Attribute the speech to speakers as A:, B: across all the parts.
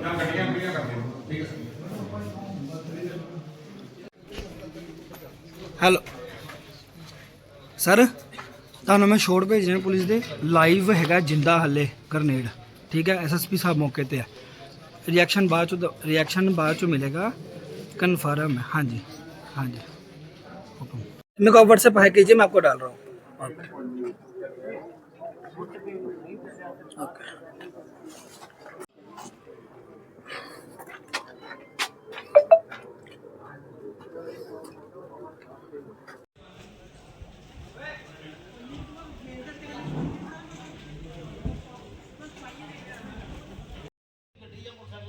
A: ਜਾਂ ਗੱਡੀਆਂ ਗੱਡੀਆਂ ਕਰਦੇ ਠੀਕ ਹੈ
B: ਹੈਲੋ ਸਰ ਤੁਹਾਨੂੰ ਮੈਂ ਸ਼ੋਟ ਭੇਜ ਰਿਹਾ ਪੁਲਿਸ ਦੇ ਲਾਈਵ ਹੈਗਾ ਜਿੰਦਾ ਹੱਲੇ ਗਰਨੇਡ ਠੀਕ ਹੈ ਐਸਐਸਪੀ ਸਾਹਿਬ ਮੌਕੇ ਤੇ ਹੈ ਰਿਐਕਸ਼ਨ ਬਾਅਦ ਚ ਰਿਐਕਸ਼ਨ ਬਾਅਦ ਚ ਮਿਲੇਗਾ कन्फर्म है हाँ जी हाँ जी हुक्म मेरे को व्हाट्सएप है कीजिए मैं आपको डाल रहा हूँ ओके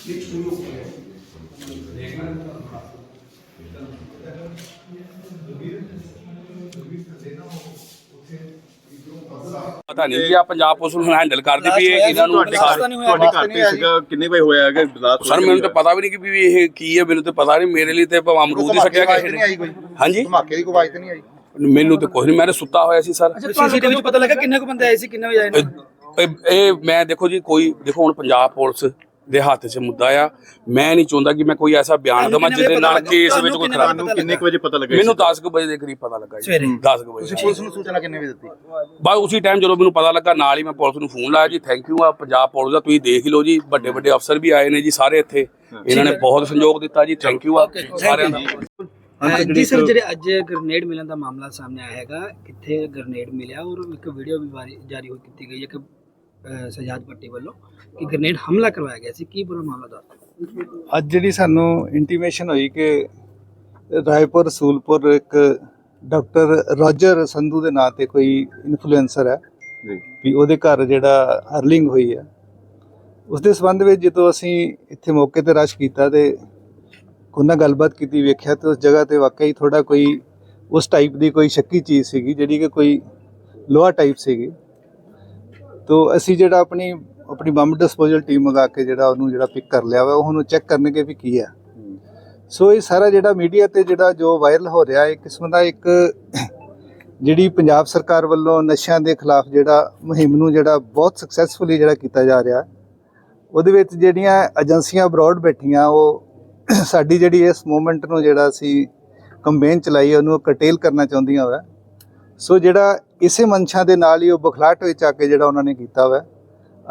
B: ओके
C: ਪਤਾ ਨਹੀਂ ਜੀ ਆ ਪੰਜਾਬ ਪੁਲਿਸ ਨੂੰ ਹੈਂਡਲ ਕਰਦੀ ਵੀ ਇਹ ਇਹਨਾਂ ਨੂੰ
B: ਤੁਹਾਡੇ
C: ਸਾਰੇ-
B: ਘਰ ਨਹੀਂ ਹੋਇਆ
D: ਤੁਹਾਡੇ ਘਰ ਤੇ ਸੀਗਾ ਕਿੰਨੇ ਵਜੇ ਹੋਇਆ ਹੈਗਾ ਰਾਤ
C: ਸਰ ਮੈਨੂੰ ਤਾਂ ਪਤਾ ਵੀ ਨਹੀਂ ਕਿ ਵੀ ਇਹ ਕੀ ਹੈ ਮੈਨੂੰ ਤਾਂ ਪਤਾ ਨਹੀਂ ਮੇਰੇ ਲਈ ਤੇ ਭਾਵੇਂ ਅਮਰੂਦ ਹੀ ਸੱਟਿਆ ਕਿਸੇ
D: ਨਹੀਂ ਆਈ
C: ਨੇ
D: ਕੋਈ
C: ਹਾਂਜੀ
D: ਧਮਾਕੇ ਦੀ ਕੋਈ ਆਵਾਜ਼ ਤੇ ਨਹੀਂ ਆਈ
C: ਮੈਨੂੰ ਤਾਂ ਕੁਝ ਨਹੀਂ ਮੈਂ ਤਾਂ ਸੁੱਤਾ ਹੋਇਆ ਸੀ ਸਰ
B: सीसीटीवी ਚ ਪਤਾ ਲੱਗਾ ਕਿੰਨੇ ਕੁ ਬੰਦੇ ਆਏ ਸੀ ਕਿੰਨੇ ਵਜੇ ਆਏ ਨੇ
C: ਇਹ- ਇਹ ਇਹ ਮੈਂ ਦੇਖੋ ਜੀ ਕੋਈ ਦੇਖੋ ਹੁਣ ਪੰਜਾਬ ਪੁਲਿਸ ਦੇ ਹੱਥ 'ਚ ਮੁੱਦਾ ਆ। ਮੈਂ ਨਹੀਂ ਚਾਹੁੰਦਾ ਕਿ ਮੈਂ ਕੋਈ ਐਸਾ ਬਿਆਨ ਦਵਾਂ ਜਿਹਦੇ ਨਾਲ ਕੇਸ ਵਿੱਚ ਕੋਈ ਖਰਾਬ
D: ਤੁਹਾਨੂੰ ਕਿੰਨੇ ਕੁ ਵਜੇ ਪਤਾ ਲੱਗਾ
C: ਮੈਨੂੰ 10 ਕੁ ਵਜੇ ਦੇ ਕਰੀਬ ਪਤਾ ਲੱਗਾ ਜੀ।
B: ਸਵੇਰੇ।
C: 10 ਕੁ ਵਜੇ।
D: ਤੁਸੀਂ ਪੁਲਿਸ ਨੂੰ ਸੂਚਨਾ ਕਿੰਨੇ ਵਜੇ ਦਿੱਤੀ?
C: ਬਸ ਉਸੇ ਟਾਈਮ ਜਦੋਂ ਮੈਨੂੰ ਪਤਾ ਲੱਗਾ ਨਾਲ ਹੀ ਮੈਂ ਪੁਲਿਸ ਨੂੰ ਫੋਨ ਲਾਇਆ ਜੀ ਥੈਂਕ ਯੂ ਆ ਪੰਜਾਬ ਪੁਲਿਸ ਦਾ ਤੁਸੀਂ ਦੇਖ ਹੀ ਲਓ ਜੀ ਵੱਡੇ ਵੱਡੇ ਅਫਸਰ ਵੀ ਆਏ ਨੇ ਜੀ ਸਾਰੇ ਇੱਥੇ। ਇਹਨਾਂ ਨੇ ਬਹੁਤ ਸਹਿਯੋਗ ਦਿੱਤਾ ਜੀ ਥੈਂਕ ਯੂ ਆ ਸਾਰਿਆਂ ਦਾ।
B: ਜੀ ਸਰ ਜਿਹੜੇ ਅੱਜ ਗ੍ਰਨੇਡ ਮਿਲਣ ਦਾ ਮਾਮਲਾ ਸਾਹਮਣੇ ਆਇਆ ਹੈਗਾ ਕਿੱਥੇ ਗ੍ਰਨੇਡ ਮਿਲਿਆ ਔਰ ਇੱਕ ਵੀਡੀਓ ਵੀ ਜਾਰੀ ਹੋ ਕੀਤੀ ਗਈ ਹੈ ਕਿ ਸਜਾਦ ਪੱਟੀ ਵੱਲੋਂ ਕਿ ਗ੍ਰਨੇਡ ਹਮਲਾ ਕਰਵਾਇਆ ਗਿਆ ਸੀ ਕੀ ਪੂਰਾ ਮਾਮਲਾ ਦੱਸੋ
E: ਅੱਜ ਜਿਹੜੀ ਸਾਨੂੰ ਇੰਟੀਮੇਸ਼ਨ ਹੋਈ ਕਿ ਰਾਏਪੁਰ ਰਸੂਲਪੁਰ ਇੱਕ ਡਾਕਟਰ ਰੋਜਰ ਸੰਧੂ ਦੇ ਨਾਂ ਤੇ ਕੋਈ ਇਨਫਲੂਐਂਸਰ ਹੈ
D: ਜੀ।
E: ਵੀ ਉਹਦੇ ਘਰ ਜਿਹੜਾ ਹਰਲਿੰਗ ਹੋਈ ਹੈ ਉਸ ਦੇ ਸੰਬੰਧ ਵਿੱਚ ਜਦੋਂ ਅਸੀਂ ਇੱਥੇ ਮੌਕੇ ਤੇ ਰਸ਼ ਕੀਤਾ ਤੇ ਉਹਨਾਂ ਗੱਲਬਾਤ ਕੀਤੀ ਵੇਖਿਆ ਤੇ ਉਸ ਜਗ੍ਹਾ ਤੇ ਵਾਕਈ ਥੋੜਾ ਕੋਈ ਉਸ ਟਾਈਪ ਦੀ ਕੋਈ ਸ਼ੱਕੀ ਚੀਜ਼ ਸੀਗੀ ਜਿਹੜੀ ਕਿ ਕੋਈ ਲੋਹਾ ਟਾਈਪ ਸੀਗੀ। ਤੋ ਅਸੀਂ ਜਿਹੜਾ ਆਪਣੀ ਆਪਣੀ ਬੰਬ ਡਿਸਪੋਜ਼ਲ ਟੀਮ ਮੰਗਾ ਕੇ ਜਿਹੜਾ ਉਹਨੂੰ ਜਿਹੜਾ ਪਿਕ ਕਰ ਲਿਆ ਵਾ, ਉਹਨੂੰ ਚੈੱਕ ਕਰਨਗੇ ਵੀ ਕੀ ਹੈ। ਸੋ ਇਹ ਸਾਰਾ ਜਿਹੜਾ ਮੀਡੀਆ ਤੇ ਜਿਹੜਾ ਜੋ ਵਾਇਰਲ ਹੋ ਰਿਹਾ ਹੈ ਕਿਸਮ ਦਾ ਇੱਕ ਜਿਹੜੀ ਪੰਜਾਬ ਸਰਕਾਰ ਵੱਲੋਂ ਨਸ਼ਿਆਂ ਦੇ ਖਿਲਾਫ ਜਿਹੜਾ ਮੁਹਿੰਮ ਨੂੰ ਜਿਹੜਾ ਬਹੁਤ ਸਕਸੈਸਫੁਲੀ ਜਿਹੜਾ ਕੀਤਾ ਜਾ ਰਿਹਾ, ਉਹਦੇ ਵਿੱਚ ਜਿਹੜੀਆਂ ਏਜੰਸੀਆਂ ਅਬਰੋਡ ਬੈਠੀਆਂ, ਉਹ ਸਾਡੀ ਜਿਹੜੀ ਇਸ ਮੂਵਮੈਂਟ ਨੂੰ ਜਿਹੜਾ ਅਸੀਂ ਕੰਪੇਨ ਚਲਾਈ, ਉਹਨੂੰ ਕਟੇਲ ਕਰਨਾ ਚਾਹੁੰਦੀਆਂ ਵਾ। ਸੋ ਜਿਹੜਾ ਇਸੇ ਮਨਸ਼ਾ ਦੇ ਨਾਲ ਹੀ ਉਹ ਬਖਲਾਟ ਵਿੱਚ ਆ ਕੇ ਜਿਹੜਾ ਉਹਨਾਂ ਨੇ ਕੀਤਾ ਵਾ।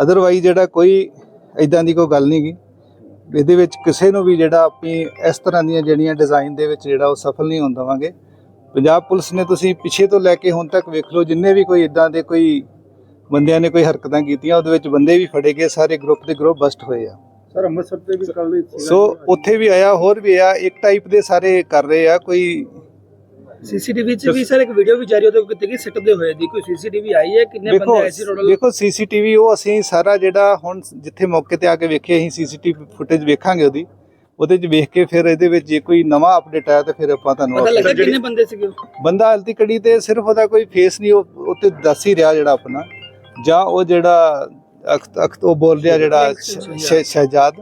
E: ਅਦਰਵਾਈਜ਼ ਜਿਹੜਾ ਕੋਈ ਇਦਾਂ ਦੀ ਕੋਈ ਗੱਲ ਨਹੀਂ ਗੀ। ਇਹਦੇ ਵਿੱਚ ਕਿਸੇ ਨੂੰ ਵੀ ਜਿਹੜਾ ਆਪਣੀ ਇਸ ਤਰ੍ਹਾਂ ਦੀਆਂ ਜਿਹੜੀਆਂ ਡਿਜ਼ਾਈਨ ਦੇ ਵਿੱਚ ਜਿਹੜਾ ਉਹ ਸਫਲ ਨਹੀਂ ਹੋਣ ਦੇਵਾਂਗੇ। ਪੰਜਾਬ ਪੁਲਿਸ ਨੇ ਤੁਸੀਂ ਪਿੱਛੇ ਤੋਂ ਲੈ ਕੇ ਹੁਣ ਤੱਕ ਵੇਖ ਲਓ ਜਿੰਨੇ ਵੀ ਕੋਈ ਇਦਾਂ ਦੇ ਕੋਈ ਬੰਦਿਆਂ ਨੇ ਕੋਈ ਹਰਕਤਾਂ ਕੀਤੀਆਂ ਉਹਦੇ ਵਿੱਚ ਬੰਦੇ ਵੀ ਫੜੇ ਗਏ ਸਾਰੇ ਗਰੁੱਪ ਦੇ ਗਰੁੱਪ ਬਸਟ ਹੋਏ ਆ।
D: ਸਰ ਅੰਮ੍ਰਿਤਸਰ ਤੇ ਵੀ ਕੱਲ
E: ਸੋ ਉੱਥੇ ਵੀ ਆਇਆ ਹੋਰ ਵੀ ਆ ਇੱਕ ਟਾਈਪ ਦੇ ਸਾਰੇ ਕਰ ਰਹੇ ਆ ਕੋਈ
B: ਸੀਸੀਟੀਵੀ 'ਚ ਵੀ ਸਰ ਇੱਕ ਵੀਡੀਓ ਵੀ ਜਾਰੀ ਉਹਦੇ ਕਿਤੇ ਕਿ ਸਿੱਟਦੇ ਹੋਏ ਦੀ ਕੋਈ ਸੀਸੀਟੀਵੀ ਆਈ ਹੈ ਕਿੰਨੇ ਬੰਦੇ ਆਏ ਸੀ ਟੋਟਲ
E: ਦੇਖੋ ਸੀਸੀਟੀਵੀ ਉਹ ਅਸੀਂ ਸਾਰਾ ਜਿਹੜਾ ਹੁਣ ਜਿੱਥੇ ਮੌਕੇ ਤੇ ਆ ਕੇ ਵੇਖੇ ਅਸੀਂ ਸੀਸੀਟੀਵੀ ਫੁਟੇਜ ਵੇਖਾਂਗੇ ਉਹਦੀ। ਉਹਦੇ 'ਚ ਵੇਖ ਕੇ ਫਿਰ ਇਹਦੇ ਵਿੱਚ ਜੇ ਕੋਈ ਨਵਾਂ ਅਪਡੇਟ ਆਇਆ ਤਾਂ ਫਿਰ ਆਪਾਂ ਤੁਹਾਨੂੰ
B: ਪਤਾ ਲੱਗਾ ਕਿੰਨੇ ਬੰਦੇ ਸੀਗੇ?
E: ਬੰਦਾ ਹਲਤੀ ਕੜੀ ਤੇ ਸਿਰਫ ਉਹਦਾ ਕੋਈ ਫੇਸ ਨਹੀਂ ਉਹ ਉੱਤੇ ਦੱਸ ਹੀ ਰਿਹਾ ਜਿਹੜਾ ਆਪਣਾ। ਜਾਂ ਉਹ ਜਿਹੜਾ ਅਖਤ ਅਖਤ ਉਹ ਬੋਲ ਰਿਹਾ ਜਿਹੜਾ ਸ਼ਹਿਜਾਦ।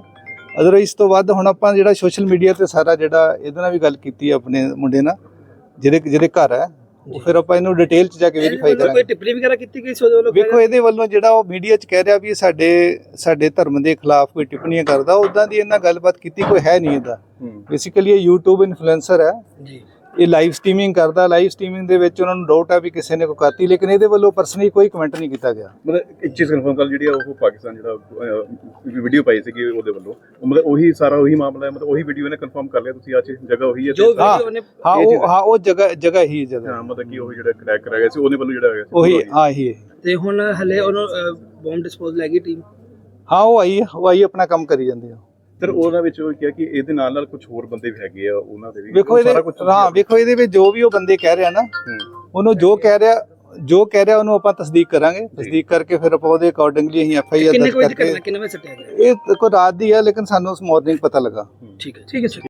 E: ਅਦਰਵਾਈਜ਼ ਤੋਂ ਵੱਧ ਹੁਣ ਆਪਾਂ ਜਿਹੜਾ ਸੋਸ਼ਲ ਮੀਡੀਆ ਤੇ ਸਾਰਾ ਜਿਹੜਾ ਇਹਦੇ ਨਾਲ ਵੀ ਗੱਲ ਕੀਤੀ ਆਪਣੇ ਮੁੰਡੇ ਨਾਲ ਜਿਹਦੇ ਜਿਹਦੇ ਘਰ ਹੈ ਉਹ ਫਿਰ ਆਪਾਂ ਇਹਨੂੰ ਡਿਟੇਲ ਚ ਜਾ ਕੇ ਵੈਰੀਫਾਈ
B: ਕੋਈ
E: ਕਰਾਂਗੇ।
B: ਟਿੱਪਣੀ ਵਗੈਰਾ ਕੀਤੀ ਗਈ ਸੀ ਉਹਦੇ ਵੱਲੋਂ
E: ਵੇਖੋ ਇਹਦੇ ਵੱਲੋਂ ਜਿਹੜਾ ਉਹ ਮੀਡੀਆ 'ਚ ਕਹਿ ਰਿਹਾ ਵੀ ਸਾਡੇ ਸਾਡੇ ਧਰਮ ਦੇ ਖਿਲਾਫ ਕੋਈ ਟਿੱਪਣੀਆਂ ਕਰਦਾ ਉਦਾਂ ਦੀ ਇਹਨਾਂ ਗੱਲਬਾਤ ਕੀਤੀ ਕੋਈ ਹੈ ਨਹੀਂ ਇਹਦਾ। ਬੇਸਿਕਲੀ ਇਹ YouTube ਇਨਫਲੂਐਂਸਰ ਹੈ।
B: ਜੀ।
E: ਇਹ ਲਾਈਵ ਸਟ੍ਰੀਮਿੰਗ ਕਰਦਾ ਲਾਈਵ ਸਟ੍ਰੀਮਿੰਗ ਦੇ ਵਿੱਚ ਉਹਨਾਂ ਨੂੰ ਡਾਊਟ ਆ ਵੀ ਕਿਸੇ ਨੇ ਕੋਈ ਕਰਤੀ ਲੇਕਿਨ ਇਹਦੇ ਵੱਲੋਂ ਪਰਸਨਲੀ ਕੋਈ ਕਮੈਂਟ ਨਹੀਂ ਕੀਤਾ ਗਿਆ।
D: ਮਤਲਬ ਇੱਕ ਚੀਜ਼ ਕਨਫਰਮ ਕਰ ਜਿਹੜੀ ਆ ਉਹ ਪਾਕਿਸਤਾਨ ਜਿਹੜਾ ਵੀਡੀਓ ਪਾਈ ਸੀਗੀ ਉਹਦੇ ਵੱਲੋਂ। ਮਤਲਬ ਉਹੀ ਸਾਰਾ ਉਹੀ ਮਾਮਲਾ ਹੈ ਮਤਲਬ ਉਹੀ ਵੀਡੀਓ ਇਹਨੇ ਕਨਫਰਮ ਕਰ ਲਿਆ ਤੁਸੀਂ ਅੱਜ ਜਗ੍ਹਾ ਉਹੀ ਹੈ
E: ਹਾਂ ਉਹ ਹਾਂ ਉਹ ਜਗ੍ਹਾ ਜਗ੍ਹਾ ਹੀ ਹੈ ਜਗ੍ਹਾ।
D: ਹਾਂ ਮਤਲਬ ਕਿ ਉਹ ਜਿਹੜਾ ਕ੍ਰੈਕ ਕਰਾਇਆ ਗਿਆ ਸੀ ਉਹਦੇ ਵੱਲੋਂ ਜਿਹੜਾ ਹੋਇਆ ਸੀ
E: ਉਹੀ ਹਾਂ ਹੀ।
B: ਤੇ ਹੁਣ ਹਲੇ ਉਹਨੂੰ ਬੰਬ ਡਿਸਪੋਜ਼ ਲੈ ਗਈ ਟੀਮ
E: ਹਾਂ ਉਹ ਆਈ ਹੈ, ਉਹ ਆਈ ਆਪਣਾ ਕੰਮ ਕਰੀ ਜਾਂਦੇ ਆ
D: ਸਰ ਉਹਦਾ ਵਿੱਚ ਉਹ ਕਿਹਾ ਕਿ ਇਹਦੇ ਨਾਲ ਨਾਲ ਕੁਝ ਹੋਰ ਬੰਦੇ ਵੀ ਹੈਗੇ ਆ ਉਹਨਾਂ ਦੇ ਵੀ।
E: ਵੇਖੋ ਇਹਦੇ ਹਾਂ ਵੇਖੋ ਇਹਦੇ ਵਿੱਚ ਜੋ ਵੀ ਉਹ ਬੰਦੇ ਕਹਿ ਰਿਹਾ ਨਾ। ਉਹਨੂੰ ਜੋ ਕਹਿ ਰਿਹਾ ਜੋ ਕਹਿ ਰਿਹਾ ਉਹਨੂੰ ਆਪਾਂ ਤਸਦੀਕ ਕਰਾਂਗੇ। ਤਸਦੀਕ ਕਰਕੇ ਫਿਰ ਆਪਾਂ ਉਹਦੇ ਅਕੋਰਡਿੰਗਲੀ ਅਸੀਂ ਐਫ ਆਈ ਆਰ ਦਰਜ ਕਰਕੇ
B: ਕਿੰਨੇ ਵਜੇ ਸੱਟਿਆ ਗਿਆ?
E: ਇਹ ਕੋਈ ਰਾਤ ਦੀ ਹੈ ਲੇਕਿਨ ਸਾਨੂੰ ਉਸ ਮਾਰਨਿੰਗ ਪਤਾ ਲੱਗਾ।
B: ਠੀਕ ਹੈ ਠੀਕ ਹੈ ਸਰ।